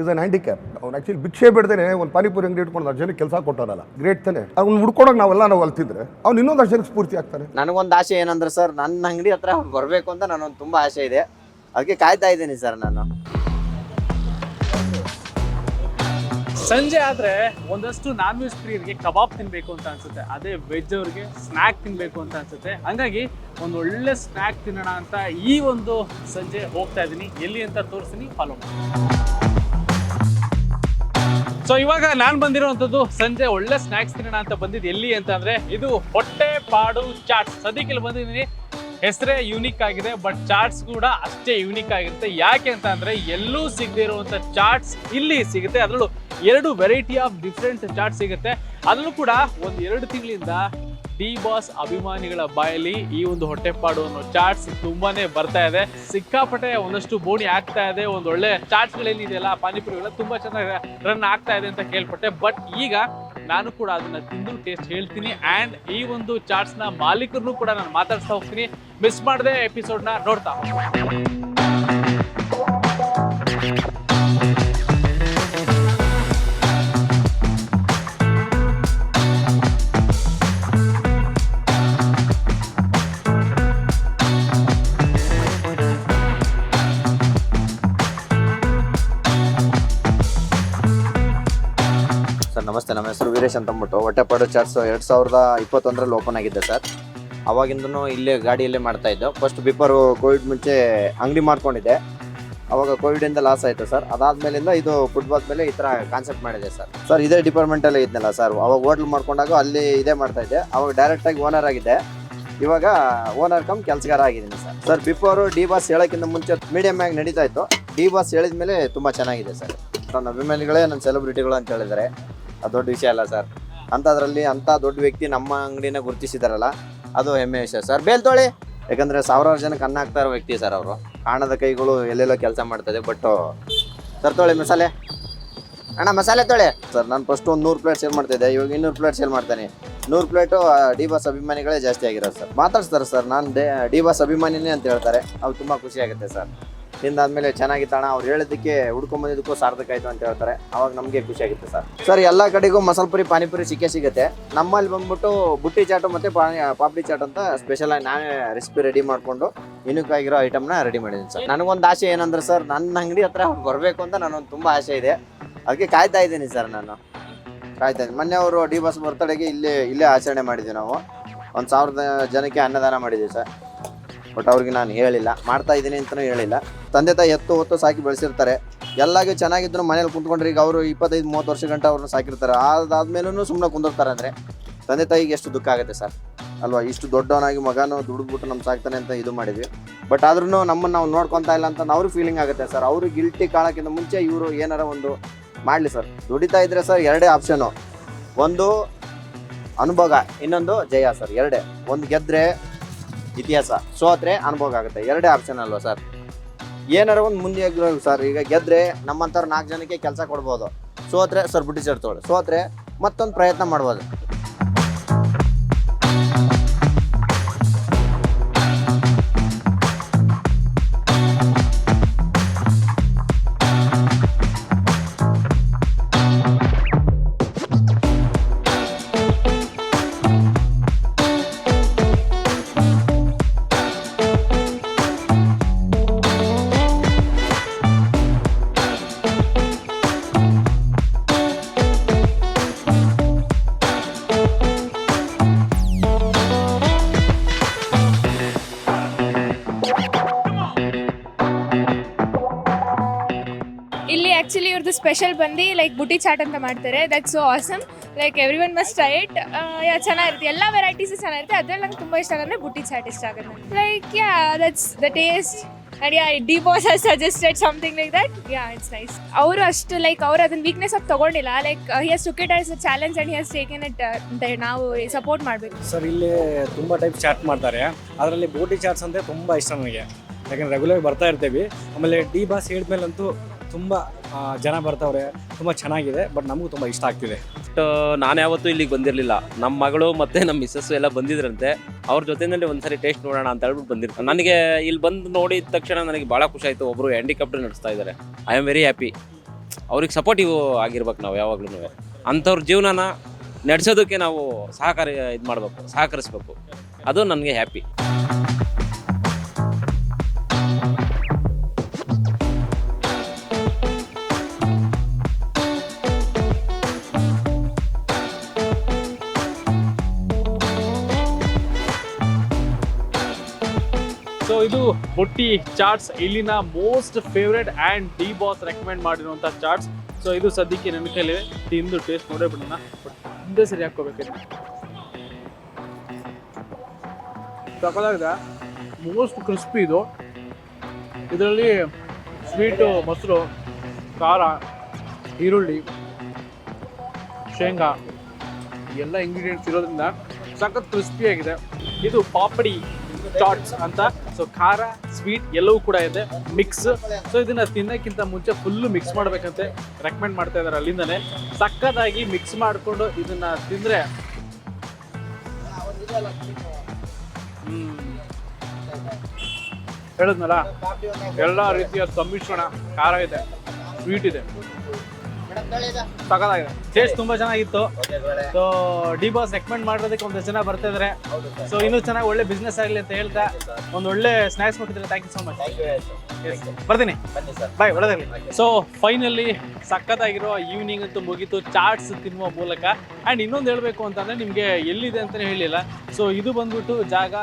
Is an handicap ಅವ್ನು actually ಭಿಕ್ಷೆ ಬಿಡ್ದೇನೆ ಒಂದು ಪಾನಿಪುರಿ ಅಂಗಡಿ ಇಟ್ಕೊಂಡು ಹತ್ತು ಜನಕ್ಕೆ ಕೆಲಸ ಕೊಟ್ಟಾರಲ್ಲ ಗ್ರೇಟ್ ತಾನೆ. ಅವ್ನು ಹುಡ್ಕೊಡೋಕೆ ನಾವೆಲ್ಲ ನಾವು ಅಲ್ತಿದ್ರೆ ಅವ್ನು ಇನ್ನೊಂದು ಅಷ್ಟು ಜನಕ್ಕೆ ಸ್ಫೂರ್ತಿ ಆಗ್ತಾನೆ. ನನಗೊಂದು ಆಸೆ ಏನಂದ್ರೆ ಸರ್ ನನ್ನ ಅಂಗಡಿ ಹತ್ರ ಅವ್ರು ಬರಬೇಕು ಅಂತ ನನಗೊಂದು ತುಂಬ ಆಸೆ ಇದೆ. ಅದಕ್ಕೆ ಕಾಯ್ತಾ ಇದ್ದೀನಿ ಸರ್ ನಾನು. ಸಂಜೆ ಆದ್ರೆ ಒಂದಷ್ಟು ನಾನ್ ವೆಜ್ ಪ್ರಿಯರಿಗೆ ಕಬಾಬ್ ತಿನ್ಬೇಕು ಅಂತ ಅನ್ಸುತ್ತೆ. ಅದೇ ವೆಜ್ ಅವ್ರಿಗೆ ಸ್ನ್ಯಾಕ್ ತಿನ್ಬೇಕು ಅಂತ ಅನ್ಸುತ್ತೆ. ಹಂಗಾಗಿ ಒಂದು ಒಳ್ಳೆ ಸ್ನ್ಯಾಕ್ ತಿನ್ನೋಣ ಅಂತ ಈ ಒಂದು ಸಂಜೆ ಹೋಗ್ತಾ ಇದ್ದೀನಿ. ಎಲ್ಲಿ ಅಂತ ತೋರಿಸ್ತೀನಿ ಫಾಲೋ ಮಾಡಿ. ಸೊ ಇವಾಗ ನಾನು ಬಂದಿರುವಂತದ್ದು ಸಂಜೆ ಒಳ್ಳೆ ಸ್ನ್ಯಾಕ್ಸ್ ತಿನ್ನೋಣ ಅಂತ ಬಂದಿದ್ದು ಎಲ್ಲಿ ಅಂತಂದ್ರೆ ಇದು ಹೊಟ್ಟೆ ಪಾಡು ಚಾಟ್ಸ್. ಸದ್ಯಕ್ಕೆ ಇಲ್ಲಿ ಬಂದಿದ್ದೀನಿ. ಹೆಸರೇ ಯೂನಿಕ್ ಆಗಿದೆ ಬಟ್ ಚಾಟ್ಸ್ ಕೂಡ ಅಷ್ಟೇ ಯೂನಿಕ್ ಆಗಿರುತ್ತೆ. ಯಾಕೆ ಅಂತ ಅಂದ್ರೆ ಎಲ್ಲೂ ಸಿಗದೆ ಇರುವಂತ ಚಾಟ್ಸ್ ಇಲ್ಲಿ ಸಿಗುತ್ತೆ. ಅದರಲ್ಲೂ ಎರಡು ವೆರೈಟಿ ಆಫ್ ಡಿಫ್ರೆಂಟ್ ಚಾಟ್ ಸಿಗುತ್ತೆ. ಅದರಲ್ಲೂ ಕೂಡ ಒಂದು ಎರಡು ತಿಂಗಳಿಂದ ಡಿ ಬಾಸ್ ಅಭಿಮಾನಿಗಳ ಬಾಯಲ್ಲಿ ಈ ಒಂದು ಹೊಟ್ಟೆಪಾಡು ಅನ್ನೋ ಚಾಟ್ಸ್ ತುಂಬಾನೇ ಬರ್ತಾ ಇದೆ. ಸಿಕ್ಕಾಪಟ್ಟೆ ಒಂದಷ್ಟು ಬೋಣಿ ಆಗ್ತಾ ಇದೆ. ಒಂದು ಒಳ್ಳೆ ಚಾಟ್ಸ್ ಗಳೇನಿದೆಯಲ್ಲ ಪಾನಿಪುರಿಗಳ ತುಂಬಾ ಚೆನ್ನಾಗಿ ರನ್ ಆಗ್ತಾ ಇದೆ ಅಂತ ಕೇಳ್ಪಟ್ಟೆ. ಬಟ್ ಈಗ ನಾನು ಕೂಡ ಅದನ್ನ ತಿಂದು ಟೇಸ್ಟ್ ಹೇಳ್ತೀನಿ ಅಂಡ್ ಈ ಒಂದು ಚಾಟ್ಸ್ನ ಮಾಲೀಕರನ್ನು ಕೂಡ ನಾನು ಮಾತಾಡ್ತಾ ಹೋಗ್ತೀನಿ. ಮಿಸ್ ಮಾಡದೆ ಎಪಿಸೋಡ್ನ ನೋಡ್ತಾ ವೀರೇಶ್ ಅಂತಂದ್ಬಿಟ್ಟು ಹೊಟ್ಟೆಪಾಡು ಚರ್ಚ್ ಎರಡು ಸಾವಿರದ ಇಪ್ಪತ್ತೊಂದರಲ್ಲಿ ಓಪನ್ ಆಗಿದೆ ಸರ್ ಅವಾಗಿಂದೂ ಇಲ್ಲೇ ಗಾಡಿಯಲ್ಲೇ ಮಾಡ್ತಾ ಇದ್ದೋ. ಫಸ್ಟ್ ಬಿಫೋರ್ ಕೋವಿಡ್ ಮುಂಚೆ ಅಂಗಡಿ ಮಾಡ್ಕೊಂಡಿದ್ದೆ. ಅವಾಗ ಕೋವಿಡಿಂದ ಲಾಸ್ ಆಯಿತು ಸರ್ ಅದಾದ್ಮೇಲಿಂದ ಇದು ಫುಟ್ಬಾಲ್ ಮೇಲೆ ಈ ಥರ ಕಾನ್ಸೆಪ್ಟ್ ಮಾಡಿದೆ ಸರ್ ಸರ್ ಇದೇ ಡಿಪಾರ್ಟ್ಮೆಂಟಲ್ಲೇ ಇದ್ನಲ್ಲ ಸರ್ ಅವಾಗ ಹೋಟ್ಲ್ ಮಾಡ್ಕೊಂಡಾಗ ಅಲ್ಲಿ ಇದೇ ಮಾಡ್ತಾ ಇದ್ದೆ. ಅವಾಗ ಡೈರೆಕ್ಟಾಗಿ ಓನರ್ ಆಗಿದ್ದೆ. ಇವಾಗ ಓನರ್ ಕಮ್ ಕೆಲಸಗಾರ ಆಗಿದ್ದೀನಿ sir sir before D Boss ಹೇಳೋಕ್ಕಿಂತ ಮುಂಚೆ ಮೀಡಿಯಮ್ ಆಗಿ ನಡೀತಾ ಇತ್ತು. ಡಿ ಬಾಸ್ ಹೇಳಿದ ಮೇಲೆ ತುಂಬ ಚೆನ್ನಾಗಿದೆ ಸರ್ ನನ್ನ ಅಭಿಮಾನಿಗಳೇ, ನನ್ನ ಸೆಲೆಬ್ರಿಟಿಗಳು ಅಂತ ಹೇಳಿದ್ದಾರೆ ಅದು ದೊಡ್ಡ ವಿಷಯ ಅಲ್ಲ ಸರ್. ಅಂಥದ್ರಲ್ಲಿ ಅಂಥ ದೊಡ್ಡ ವ್ಯಕ್ತಿ ನಮ್ಮ ಅಂಗಡಿನ ಗುರುತಿಸಿದಾರಲ್ಲ, ಅದು ಹೆಮ್ಮೆ ವಿಷಯ ಸರ್. ಬೇಲ್ ತೊಳಿ ಯಾಕಂದರೆ ಸಾವಿರಾರು ಜನಕ್ಕೆ ಅನ್ನ ಹಾಕ್ತಾ ಇರೋ ವ್ಯಕ್ತಿ ಸರ್ ಅವರು. ಕಾಣದ ಕೈಗಳು ಎಲ್ಲೆಲ್ಲೋ ಕೆಲಸ ಮಾಡ್ತದೆ ಬಟ್ ಸರ್ ತೋಳಿ ಮಸಾಲೆ. ಅಣ್ಣ, ಮಸಾಲೆ ತೊಳೆ ಸರ್, ನಾನು ಫಸ್ಟ್ ಒಂದು ನೂರು ಪ್ಲೇಟ್ ಸೇಲ್ ಮಾಡ್ತಿದ್ದೆ, ಇವಾಗ ಇನ್ನೂರು ಪ್ಲೇಟ್ ಸೇಲ್ ಮಾಡ್ತೇನೆ. ನೂರು ಪ್ಲೇಟು ಡಿ ಬಾಸ್ ಅಭಿಮಾನಿಗಳೇ ಜಾಸ್ತಿ ಆಗಿರೋದು ಸರ್. ಮಾತಾಡ್ಸ್ತಾರೆ ಸರ್, ನಾನು ಡಿ ಬಾಸ್ ಅಭಿಮಾನಿನೇ ಅಂತ ಹೇಳ್ತಾರೆ. ಅವ್ರು ತುಂಬ ಖುಷಿ ಆಗುತ್ತೆ ಸರ್. ತಿಂದಾದ್ಮೇಲೆ ಚೆನ್ನಾಗಿತ್ತಣ ಅವ್ರು ಹೇಳಿದ್ದಕ್ಕೆ ಹುಡ್ಕೊಂಬಂದಿದ್ದಕ್ಕೂ ಸಾರ್ಥಕ ಆಯ್ತು ಅಂತ ಹೇಳ್ತಾರೆ. ಅವಾಗ ನಮಗೆ ಖುಷಿ ಆಗುತ್ತೆ ಸರ್. ಸರ್, ಎಲ್ಲ ಕಡೆಗೂ ಮಸಾಲ ಪುರಿ ಪಾನಿಪುರಿ ಸಿಕ್ಕೇ ಸಿಗುತ್ತೆ. ನಮ್ಮಲ್ಲಿ ಬಂದ್ಬಿಟ್ಟು ಬುಟ್ಟಿ ಚಾಟು ಮತ್ತು ಪಾಪಡಿ ಚಾಟ್ ಅಂತ ಸ್ಪೆಷಲ್ ಆಗಿ ನಾನೇ ರೆಸಿಪಿ ರೆಡಿ ಮಾಡಿಕೊಂಡು ಯುನಿಕ್ ಆಗಿರೋ ಐಟಮ್ನ ರೆಡಿ ಮಾಡಿದ್ದೀನಿ ಸರ್. ನನಗೊಂದು ಆಸೆ ಏನಂದ್ರೆ ಸರ್, ನನ್ನ ಅಂಗಡಿ ಹತ್ರ ಬರಬೇಕು ಅಂತ ನನಗೊಂದು ತುಂಬ ಆಸೆ ಇದೆ. ಅದಕ್ಕೆ ಕಾಯ್ತಾ ಇದ್ದೀನಿ ಸರ್ ನಾನು. ಕಾಯ್ತಾ ಇದ್ದೀನಿ. ಮೊನ್ನೆ ಅವರು ಡಿ ಬಸ್ ಬರ್ತಡೆಗೆ ಇಲ್ಲೇ ಇಲ್ಲೇ ಆಚರಣೆ ಮಾಡಿದ್ವಿ ನಾವು. ಒಂದು ಸಾವಿರದ ಜನಕ್ಕೆ ಅನ್ನದಾನ ಮಾಡಿದ್ದೀವಿ ಸರ್. ಬಟ್ ಅವ್ರಿಗೆ ನಾನು ಹೇಳಿಲ್ಲ. ಮಾಡ್ತಾ ಇದ್ದೀನಿ ಅಂತಲೂ ಹೇಳಿಲ್ಲ. ತಂದೆ ತಾಯಿ ಎತ್ತು ಹೊತ್ತು ಸಾಕಿ ಬೆಳೆಸಿರ್ತಾರೆ. ಎಲ್ಲಾಗೆ ಚೆನ್ನಾಗಿದ್ರು ಮನೇಲಿ ಕುಂತ್ಕೊಂಡ್ರೆ ಈಗ ಅವರು ಇಪ್ಪತ್ತೈದು, ಮೂವತ್ತು ವರ್ಷ ಗಂಟೆ ಅವ್ರನ್ನ ಸಾಕಿರ್ತಾರೆ. ಅದಾದ್ಮೇಲೂ ಸುಮ್ಮನೆ ಕುಂದಿರ್ತಾರೆ ಅಂದರೆ ತಂದೆ ತಾಯಿಗೆ ಎಷ್ಟು ದುಃಖ ಆಗುತ್ತೆ ಸರ್? ಅಲ್ವಾ? ಇಷ್ಟು ದೊಡ್ಡವನಾಗಿ ಮಗನೂ ದುಡ್ದುಬಿಟ್ಟು ನಮ್ಮ ಸಾಕ್ತಾನೆ ಅಂತ ಇದು ಮಾಡಿದ್ವಿ. ಬಟ್ ಆದ್ರೂ ನಮ್ಮನ್ನು ನಾವು ನೋಡ್ಕೊತಾ ಇಲ್ಲ ಅಂತ ಅವ್ರಿಗೆ ಫೀಲಿಂಗ್ ಆಗುತ್ತೆ ಸರ್. ಅವರು ಗಿಲ್ಟಿ ಕಾಣೋಕ್ಕಿಂತ ಮುಂಚೆ ಇವರು ಏನಾರ ಒಂದು ಮಾಡಲಿ ಸರ್. ದುಡಿತಾ ಇದ್ರೆ ಸರ್ ಎರಡೇ ಆಪ್ಷನು ಒಂದು ಅನುಭವ ಇನ್ನೊಂದು ಜಯ ಸರ್. ಎರಡೇ. ಒಂದು ಗೆದ್ರೆ ಇತಿಹಾಸ. ಸೋತ್ರೆ ಅನುಭವ ಆಗುತ್ತೆ. ಎರಡೇ ಆಪ್ಷನ್ ಅಲ್ವಾ ಸರ್? ಏನಾರ ಒಂದು ಮುಂದೆ ಸರ್, ಈಗ ಗೆದ್ರೆ ನಮ್ಮಂಥವ್ರು ನಾಲ್ಕು ಜನಕ್ಕೆ ಕೆಲಸ ಕೊಡ್ಬೋದು. ಸೋತ್ರೆ ಸರ್ ಬಿಟ್ಟು ಸೇರ್ತೋಳು ಸೋತ್ರೆ ಮತ್ತೊಂದು ಪ್ರಯತ್ನ ಮಾಡ್ಬೋದು. ಆ್ಯಕ್ಚುಲಿ ಇವ್ರದ್ದು ಸ್ಪೆಷಲ್ ಬಂದು ಲೈಕ್ ಬುಟ್ಟಿ ಚಾಟ್ ಅಂತ ಮಾಡ್ತಾರೆ. That so awesome like every one must try it yeah ಚೆನ್ನಾಗಿರುತ್ತೆ. ಎಲ್ಲ ವೆರೈಟೀಸ್ ಚೆನ್ನಾಗಿರುತ್ತೆ. ಅದ್ರಲ್ಲಿ ನಂಗೆ ತುಂಬ ಇಷ್ಟ ಆಗಂದ್ರೆ ಬುಟ್ಟಿ ಚಾಟ್ ಇಷ್ಟ ಆಗುತ್ತೆ. Like yeah that's the taste and yeah D Boss has suggested something like that yeah it's nice ಅವರು ಅಷ್ಟು ಲೈಕ್ ಅವ್ರು ಅದನ್ನ ವೀಕ್ನೆಸ್ ಆಗಿ ತಗೊಂಡಿಲ್ಲ. Like he has took it as a challenge and he has taken it ಅಂತ ನಾವು support ಮಾಡಬೇಕು. Sir ಇಲ್ಲಿ ತುಂಬ ಟೈಪ್ ಚಾಟ್ ಮಾಡ್ತಾರೆ. ಅದರಲ್ಲಿ ಬೋಟಿ ಚಾಟ್ಸ್ ಅಂದರೆ ತುಂಬ ಇಷ್ಟ ನನಗೆ. ಯಾಕಂದ್ರೆ ರೆಗ್ಯುಲರ್ ಬರ್ತಾ ಇರ್ತೀವಿ. ಆಮೇಲೆ ಡಿ ಬಾಸ್ ಹೇಳಿದ್ಮೇಲಂತೂ ತುಂಬ ಜನ ಬರ್ತವ್ರೆ, ತುಂಬ ಚೆನ್ನಾಗಿದೆ ಬಟ್ ನಮಗೂ ತುಂಬ ಇಷ್ಟ ಆಗ್ತಿದೆ. ಬಟ್ ನಾನು ಯಾವತ್ತೂ ಇಲ್ಲಿಗೆ ಬಂದಿರಲಿಲ್ಲ. ನಮ್ಮ ಮಗಳು ಮತ್ತು ನಮ್ಮ ಮಿಸ್ಸಸ್ಸು ಎಲ್ಲ ಬಂದಿದ್ರಂತೆ. ಅವ್ರ ಜೊತೆನಲ್ಲಿ ಒಂದ್ಸರಿ ಟೇಸ್ಟ್ ನೋಡೋಣ ಅಂತ ಹೇಳ್ಬಿಟ್ಟು ಬಂದಿರ್ತಾರೆ ನನಗೆ ಇಲ್ಲಿ ಬಂದು ನೋಡಿದ ತಕ್ಷಣ ನನಗೆ ಭಾಳ ಖುಷಿ ಆಯಿತು. ಒಬ್ಬರು ಹ್ಯಾಂಡಿಕಾಪ್ಟರ್ ನಡೆಸ್ತಾ ಇದ್ದಾರೆ ಐ ಆಮ್ ವೆರಿ ಹ್ಯಾಪಿ ಅವ್ರಿಗೆ ಸಪೋರ್ಟಿವ್ ಆಗಿರ್ಬೇಕು ನಾವು ಯಾವಾಗಲೂ ಅಂಥವ್ರ ಜೀವನನ ನಡೆಸೋದಕ್ಕೆ ನಾವು ಸಹಕಾರ, ಇದು ಮಾಡಬೇಕು, ಸಹಕರಿಸ್ಬೇಕು. ಅದು ನನಗೆ ಹ್ಯಾಪಿ ಇದು ಬೊಟ್ಟಿ ಚಾಟ್ಸ್, ಇಲ್ಲಿನ most favourite and D Boss recommend ಮಾಡಿರುವಂಥ ಚಾಟ್ಸ್. ಸೊ ಇದು ಸದ್ಯಕ್ಕೆ ನನ್ನ ಕೈಲಿ ತಿಂದು ಟೇಸ್ಟ್ ನೋಡೇ ಬಿಡೋಣ. ಬಟ್ ಸರಿ ಹಾಕ್ಕೋಬೇಕು ಸಕ್ಕದಾಗಿದೆ ಮೋಸ್ಟ್ ಕ್ರಿಸ್ಪಿ ಇದು. ಇದರಲ್ಲಿ ಸ್ವೀಟು ಮೊಸರು, ಖಾರ, ಈರುಳ್ಳಿ, ಶೇಂಗಾ, ಎಲ್ಲ ಇಂಗ್ರೀಡಿಯೆಂಟ್ಸ್ ಇರೋದ್ರಿಂದ ಸಖತ್ ಕ್ರಿಸ್ಪಿಯಾಗಿದೆ ಇದು ಪಾಪಡಿ ಚಾಟ್ಸ್ ಅಂತ ಸೊ ಖಾರ ಸ್ವೀಟ್ ಎಲ್ಲವೂ ಕೂಡ ಇದೆ. ಮಿಕ್ಸ್ ಸೊ ಇದನ್ನ ತಿನ್ನೋಕ್ಕಿಂತ ಮುಂಚೆ ಫುಲ್ಲು ಮಿಕ್ಸ್ ಮಾಡ್ಬೇಕಂತೆ ರೆಕಮೆಂಡ್ ಮಾಡ್ತಾ ಇದ್ದಾರೆ ಅಲ್ಲಿಂದನೇ ಸಕ್ಕದಾಗಿ ಮಿಕ್ಸ್ ಮಾಡಿಕೊಂಡು ಇದನ್ನ ತಿಂದ್ರೆ ಹ್ಮ್. ಹೇಳಿದ್ನಲ್ಲ? ಎಲ್ಲ ರೀತಿಯ ಸಮ್ಮಿಶ್ರಣ ಖಾರ ಇದೆ ಸ್ವೀಟ್ ಇದೆ. ಸಖತ್ತಾಗಿದೆ ಟೇಸ್ಟ್ ತುಂಬಾ ಚೆನ್ನಾಗಿತ್ತು. ಸೊ ಡಿ ಬಾಸ್ ರೆಕಮೆಂಡ್ ಮಾಡಿರೋದಕ್ಕೆ ಒಂದಷ್ಟು ಜನ ಬರ್ತಾ ಇದಾರೆ. ಸೊ ಇನ್ನೂ ಚೆನ್ನಾಗಿ ಒಳ್ಳೆ ಬಿಸ್ನೆಸ್ ಆಗಲಿ ಅಂತ ಹೇಳ್ತಾ ಒಂದು ಒಳ್ಳೆ ಸ್ನ್ಯಾಕ್ಸ್ ಕೊಟ್ಟಿದ್ರೆ ಥ್ಯಾಂಕ್ ಯು ಸೊ ಮಚ್ ಬರ್ತೀನಿ. ಬಾಯ್ ಒಳ್ಳೆದಾಗಲಿ. ಸೊ ಫೈನಲಿ ಸಖತ್ತಾಗಿರೋ ಈವ್ನಿಂಗ್ ಅಂತೂ ಮುಗೀತು. ಚಾಟ್ಸ್ ತಿನ್ನುವ ಮೂಲಕ. ಆ್ಯಂಡ್ ಇನ್ನೊಂದು ಹೇಳಬೇಕು ಅಂತಂದರೆ ನಿಮಗೆ ಎಲ್ಲಿದೆ ಅಂತಲೇ ಹೇಳಿಲ್ಲ. ಸೊ ಇದು ಬಂದ್ಬಿಟ್ಟು ಜಾಗ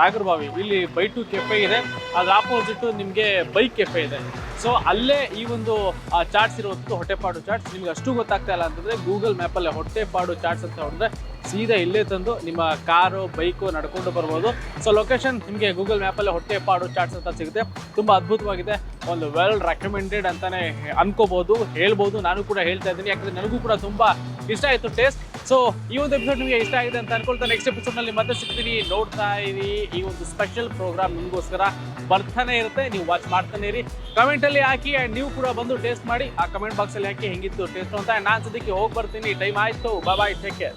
ನಾಗರಬಾವಿ. ಇಲ್ಲಿ ಬೈ ಟು ಕೆಫೆ ಇದೆ. ಅದ್ರ ಆಪೋಸಿಟ್ ನಿಮಗೆ ಬೈಕ್ ಕೆಫೆ ಇದೆ. ಸೊ ಅಲ್ಲೇ ಈ ಒಂದು ಚಾಟ್ಸ್ ಇರುವಂಥದ್ದು ಹೊಟ್ಟೆಪಾಡು ಚಾಟ್ಸ್ ನಿಮ್ಗೆ ಅಷ್ಟು ಗೊತ್ತಾಗ್ತಾ ಇಲ್ಲ ಅಂತಂದರೆ ಗೂಗಲ್ ಮ್ಯಾಪಲ್ಲೇ ಹೊಟ್ಟೆಪಾಡು ಚಾಟ್ಸ್ ಅಂತ ಹೊಡೆದ್ರೆ ಸೀದಾ ಇಲ್ಲೇ ತಂದು ನಿಮ್ಮ ಕಾರು ಬೈಕು ನಡ್ಕೊಂಡು ಬರ್ಬೋದು. ಸೊ ಲೊಕೇಶನ್ ನಿಮಗೆ ಗೂಗಲ್ ಮ್ಯಾಪಲ್ಲೇ ಹೊಟ್ಟೆಪಾಡು ಚಾಟ್ಸ್ ಅಂತ ಸಿಗುತ್ತೆ. ತುಂಬ ಅದ್ಭುತವಾಗಿದೆ. ಒಂದು ವೆಲ್ ರೆಕಮೆಂಡೆಡ್ ಅಂತಾನೆ ಅನ್ಕೋಬಹುದು ಹೇಳ್ಬೋದು. ನಾನು ಕೂಡ ಹೇಳ್ತಾ ಇದ್ದೀನಿ. ಯಾಕಂದ್ರೆ ನನಗೂ ಕೂಡ ತುಂಬಾ ಇಷ್ಟ ಆಯಿತು ಟೇಸ್ಟ್ ಸೊ ಈ ಒಂದು ಎಪಿಸೋಡ್ ನಿಮಗೆ ಇಷ್ಟ ಆಗಿದೆ ಅಂತ ಅನ್ಕೊಳ್ತಾ ನೆಕ್ಸ್ಟ್ ಎಪಿಸೋಡ್ನಲ್ಲಿ ಮತ್ತೆ ಸಿಗ್ತೀನಿ. ನೋಡ್ತಾ ಇರಿ ಈ ಒಂದು ಸ್ಪೆಷಲ್ ಪ್ರೋಗ್ರಾಮ್ ನಿಮಗೋಸ್ಕರ. ಬರ್ತಾನೆ ಇರುತ್ತೆ, ನೀವು ವಾಚ್ ಮಾಡ್ತಾನೆ ಇರಿ. ಕಮೆಂಟಲ್ಲಿ ಹಾಕಿ ಆ್ಯಂಡ್ ನೀವು ಕೂಡ ಬಂದು ಟೇಸ್ಟ್ ಮಾಡಿ. ಆ ಕಮೆಂಟ್ ಬಾಕ್ಸಲ್ಲಿ ಹಾಕಿ ಹೆಂಗಿತ್ತು ಟೇಸ್ಟ್ ಅಂತ. ನಾನು ಸದ್ಯಕ್ಕೆ ಹೋಗಿ ಬರ್ತೀನಿ. ಟೈಮ್ ಆಯಿತು. Bye-bye take care